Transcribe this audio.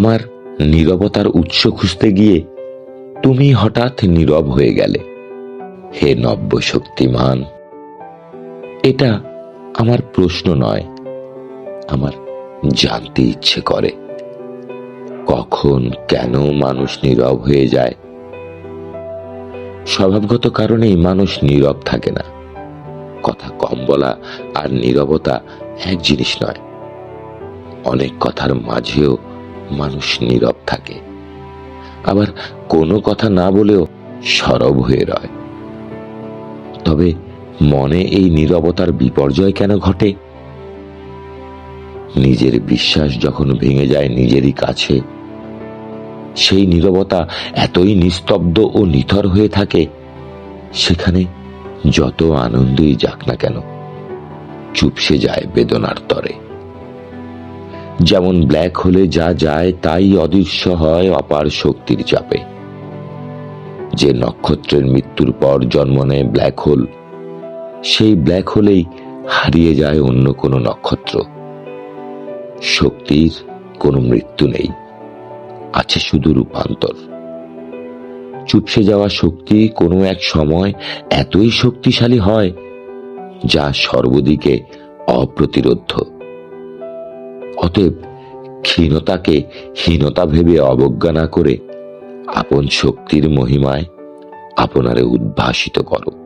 আমার নীরবতার উৎস খুঁজতে গিয়ে তুমি হঠাৎ নীরব হয়ে গেলে। হে নব্য শক্তিমান এটা আমার প্রশ্ন নয়, আমার জানতে ইচ্ছে করে। কখন, কেন মানুষ নীরব হয়ে যায়? স্বভাবগত কারণেই মানুষ নীরব থাকে না। কথা কম বলা আর নীরবতা এক জিনিস নয়। অনেক কথার মাঝেও মানুষ নীরব থাকে। আবার কোনো কথা না বলেও সরব হয়ে রয়। তবে মনে এই নীরবতার বিপর্যয় কেন ঘটে? নিজের বিশ্বাস যখন ভেঙে যায় নিজেরই কাছে, সেই নীরবতা এতই নিস্তব্ধ ও নিথর হয়ে থাকে, সেখানে যত আনন্দই যাক না কেন, চুপসে যায় বেদনার তরে। যেমন ব্ল্যাক হোলে যা যায়, তাই অদৃশ্য হয়, অপার শক্তির চাপে। যে নক্ষত্রের মৃত্যুর পর জন্ম নেয় ব্ল্যাক হোল, সেই ব্ল্যাক হোলেই হারিয়ে যায় অন্য কোনো নক্ষত্র। শক্তির কোনো মৃত্যু নেই, আছে শুধু রূপান্তর। চুপসে যাওয়া শক্তি কোনো এক সময় এতই শক্তিশালী হয়, যা সর্বদিকে অপ্রতিরোধ্য। অতএব ক্ষীণতাকে হীনতা ভেবে অবজ্ঞা না করে আপন শক্তির মহিমায় আপনারে উদ্ভাসিত করো।